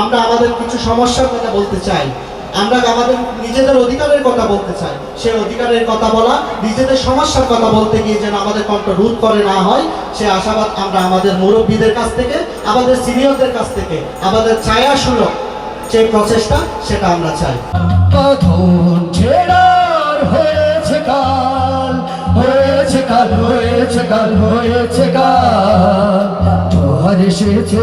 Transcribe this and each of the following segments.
আমরা আমাদের কিছু সমস্যার কথা বলতে চাই। আমরা আমাদের নিজেদের অধিকারের কথা বলতে চাই। সে অধিকারের কথা বলা, নিজেদের সমস্যার কথা বলতে গিয়ে যেন আমাদের কণ্ঠ রোধ করে না হয়, সে আশাবাদ আমরা আমাদের মুরব্বীদের কাছ থেকে, আমাদের সিনিয়রদের কাছ থেকে, আমাদের ছায়া সুলভ যে প্রচেষ্টা, সেটা আমরা চাই। হয়েছে কাল হয়েছে কাল হয়েছে কাল, হয়েছে এসেছে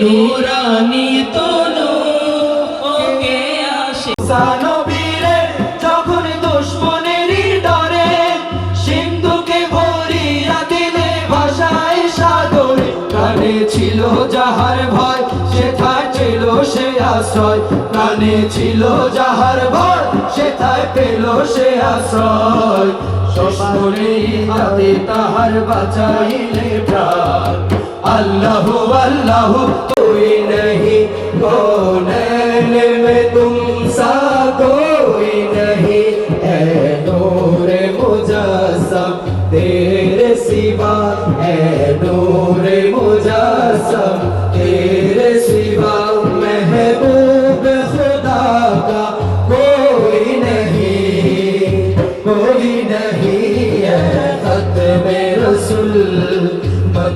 নুরানি তনু ওকে আসে। ছিল যাহার ভয় সেথায় ছিল সে আশ্রয়। কানে ছিল যাহার ভয় সেথায় পেল সে আশ্রয়। শ্বশুরে হাতে তাহার বাঁচাইলে প্রাণ। اللہ اللہ کوئی نہیں۔ کونین میں تم سا کوئی نہیں۔ اے نور مجسم، تیرے سوا۔ اے نور مجسم، تیرے سوا۔ محبوب خدا کا کوئی نہیں کوئی نہیں۔ ہے ختم رسول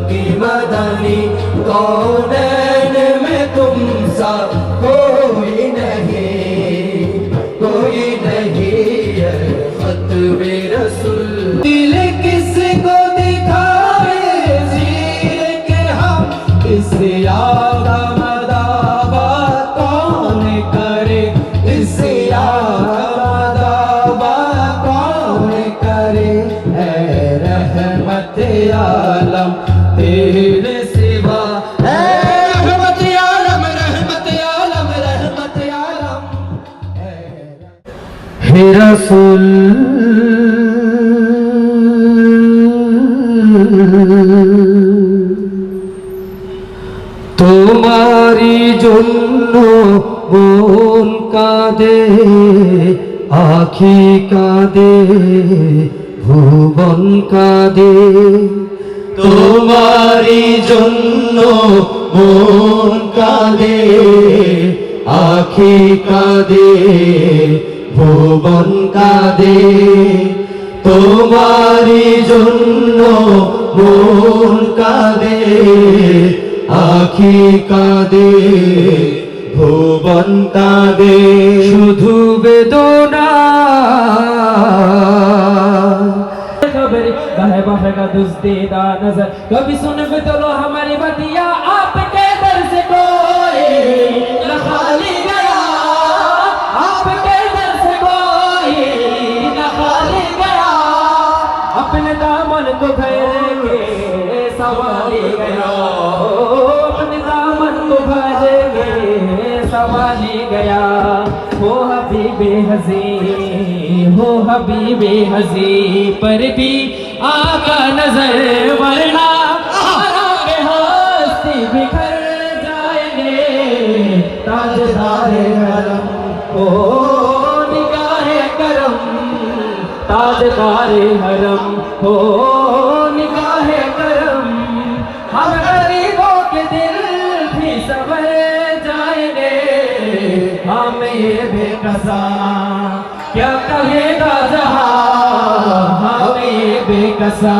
کی مدنی کونین میں تم سا کوئی نہیں کوئی نہیں ہے خطب رسول۔ دل کس کو دکھائے، زیر کے ہم اس یاد রসুল। তোমারি জন্য মন কাঁদে, আখি কাঁদে, ভুবন কাঁদে। তোমারি জন্য মন কাঁদে, আখি কাঁদে ভুবন কাঁদে তোমারি জন্য মন কাঁদে আখি কাঁদে ভুবন কাঁদে শুধু বেদনা खबर बहे बहे का दुस्तीदा नजर कभी सुन भी तो लो हमारी बतिया आपके दर से कोई न खाली سوالی گیا ہو حبیب حضی ہو حبیب حضی پر بھی آقا نظر ورنہ ہستی بکھر جائیں گے تاجدار حرم ہو نگاہ کرم تاجدار حرم ہو कसा क्या कहेगा जहां हमें बेकसा